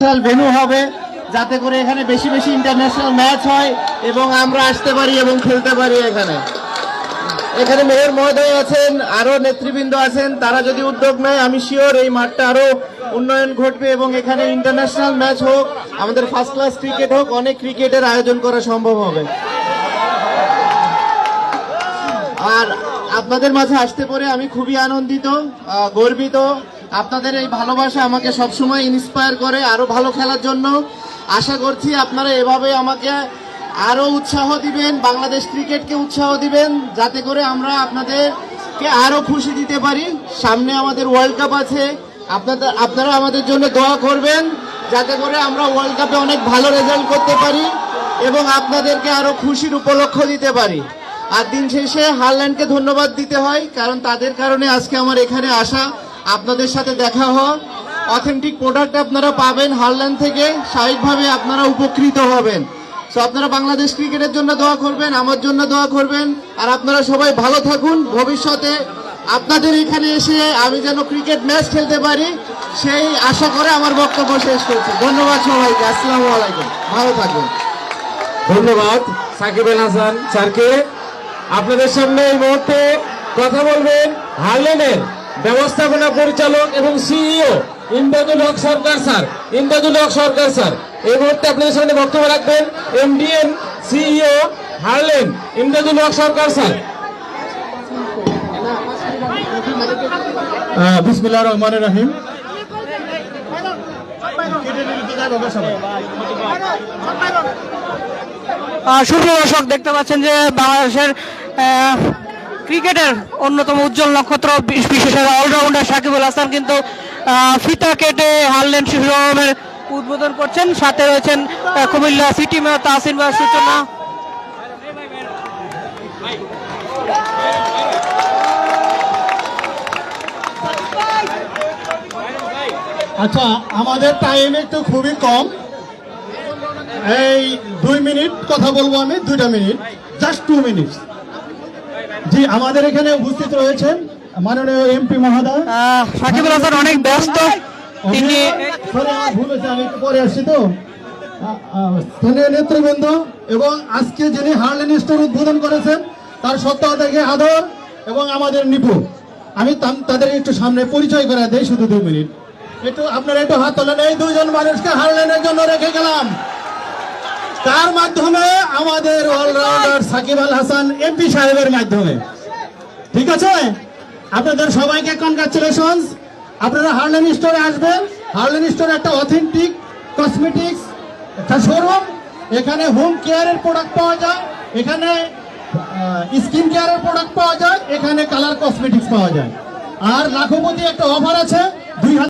Venue হবে, যাতে করে এখানে বেশি বেশি ইন্টারন্যাশনাল ম্যাচ হয় এবং আমরা আসতে পারি এবং খেলতে পারি এখানে। এখানে মেয়র মহোদয় আছেন আরও নেতৃবৃন্দ আছেন, তারা যদি উদ্যোগ নেয়, আমি শিওর এই মাঠটা আরও উন্নয়ন ঘটবে এবং এখানে ইন্টারন্যাশনাল ম্যাচ হোক, আমাদের ফার্স্ট ক্লাস ক্রিকেট হোক, অনেক ক্রিকেটের আয়োজন করা সম্ভব হবে। আর আপনাদের মাঝে আসতে পরে আমি খুবই আনন্দিত গর্বিত আপনাদের এই ভালোবাসা আমাকে সবসময় ইন্সপায়ার করে আরও ভালো খেলার জন্য। আশা করছি আপনারা এভাবে আমাকে আরও উৎসাহ দিবেন, বাংলাদেশ ক্রিকেটকে উৎসাহ দিবেন, যাতে করে আমরা আপনাদেরকে আরও খুশি দিতে পারি। সামনে আমাদের ওয়ার্ল্ড কাপ আছে। আপনাদের, আপনারা আমাদের জন্য দোয়া করবেন, যাতে করে আমরা ওয়ার্ল্ড কাপে অনেক ভালো রেজাল্ট করতে পারি এবং আপনাদেরকে আরও খুশির উপলক্ষ দিতে পারি। আর দিন শেষে হারল্যান্ডকে ধন্যবাদ দিতে হয়, কারণ তাদের কারণে আজকে আমার এখানে আসা আপনাদের সাথে দেখা হওয়া অথেন্টিক প্রোডাক্ট আপনারা পাবেন হারল্যান্ড থেকে। স্বাভাবিকভাবে আপনারা উপকৃত হবেন। সো আপনারা বাংলাদেশ ক্রিকেটের জন্য দোয়া করবেন, আমার জন্য দোয়া করবেন। আর আপনারা সবাই ভালো থাকুন। ভবিষ্যতে আপনাদের এখানে এসে আমি যেন ক্রিকেট ম্যাচ খেলতে পারি, সেই আশা করে আমার বক্তব্য শেষ করছি। ধন্যবাদ সবাইকে। আসসালামু আলাইকুম। ভালো থাকুন। ধন্যবাদ, সাকিব আল হাসান স্যারকে। আপনাদের সামনে এই মুহূর্তে কথা বলবেন হারলেনের ব্যবস্থাপনা পরিচালক এবং CEO Imdadul Haque Sarkar sir. Imdadul Haque Sarkar sir. এই মুহূর্তে আপনাদের সামনে বক্তব্য রাখবেন MDM CEO Herlan Imdadul Haque Sarkar sir. বিসমিল্লাহ রহমান রাহিম। সুপ্রিয় দর্শক দেখতে পাচ্ছেন যে বাংলাদেশের আহ, ক্রিকেটের অন্যতম উজ্জ্বল নক্ষত্র বিশ- বিশেষের অলরাউন্ডার সাকিবুল হাসান কিন্তু ফিতা কেটে হারলেন শিশুরমের উদ্বোধন করছেন। সাথে রয়েছেন কুমিল্লা সিটি মেয়র তাহসিন বা সূচনা। আচ্ছা আমাদের টাইম একটু খুবই কম। এই দুই মিনিট কথা বলব আমি, দুইটা মিনিট জাস্ট টু মিনিট জি আমাদের এখানে উপস্থিত রয়েছেন মাননীয় এমপি মহোদয়। সাকিবুল হাসান অনেক ব্যস্ত। তিনি ভুল হয়েছে, আমি একটু পরে আসছি তো। আ- আ- স্থানীয় নেতৃবৃন্দ এবং আজকে যিনি হার্লেন স্টোর উদ্বোধন করেছেন তার সত্ত্বেও থেকে আদর এবং আমাদের নিপু। আমি তাদের একটু সামনে পরিচয় করে দেই শুধু দুই মিনিট। একটু আপনারা একটু হাত তোলেন এই দুজন মানুষকে হারলেনের জন্য রেখে গেলাম। তার মাধ্যমে আমাদের অলরাউন্ডার সাকিব আল হাসান এমপি সাহেবের মাধ্যমে। ঠিক আছে? আপনাদের সবাইকে কনগ্রাচুলেশনস আপনারা হার্লেন স্টোরে আসবেন। হার্লেন স্টোরে একটা অথেন্টিক কসমেটিক্স একটা শোরুম এখানে হোম কেয়ারের প্রোডাক্ট পাওয়া যায়। এখানে স্কিন কেয়ারের প্রোডাক্ট পাওয়া যায়। এখানে কালার কসমেটিক্স পাওয়া যায়। আর লাখপতি একটা অফার আছে, দুই হাজার